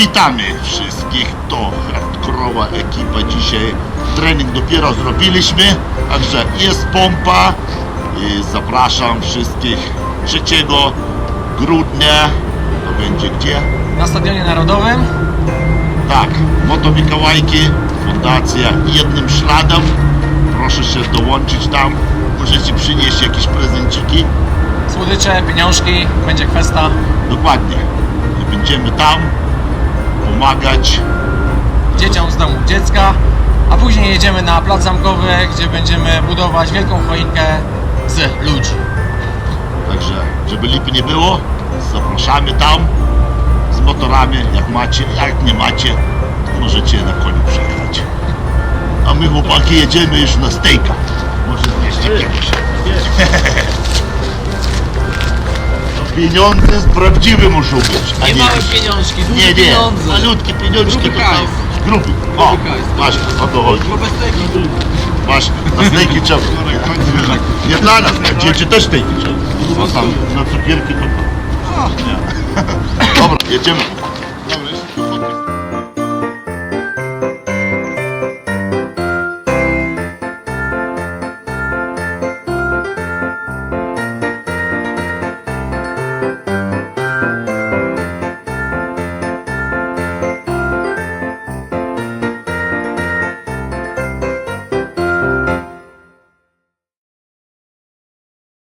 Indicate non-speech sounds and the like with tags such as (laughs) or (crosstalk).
Witamy wszystkich, to hardkorowa ekipa dzisiaj. Trening dopiero zrobiliśmy, także jest pompa i zapraszam wszystkich 3 grudnia. To będzie gdzie? Na Stadionie Narodowym Tak, Moto Mikołajki, Fundacja jednym śladem. Proszę się dołączyć tam. Możecie przynieść jakieś prezenciki. słodycze, pieniążki, będzie kwesta. Dokładnie. Będziemy tam pomagać. dzieciom z domu dziecka, a później jedziemy na plac zamkowy, gdzie będziemy budować wielką choinkę z ludzi. Także, żeby lipy nie było, zapraszamy tam z motorami, jak macie, jak nie macie, to możecie na koniu przyjechać. A my chłopaki jedziemy już na stejka. Może 200 kiedyś. (laughs) Pieniądze z prawdziwe muszą być. a Nie małe jakieś- pieniążki, duże Nie, nie, pieniądze. malutkie pieniążki Gruby to hajs. Gruby. O, Gruby hajs, właśnie, o to chodzi. Bo bez tego Masz na stejki trzeba. Nie dla nas, na dzieci też stejki trzeba. Bo tam na cukierki to... Nie. (laughs) Dobra, jedziemy.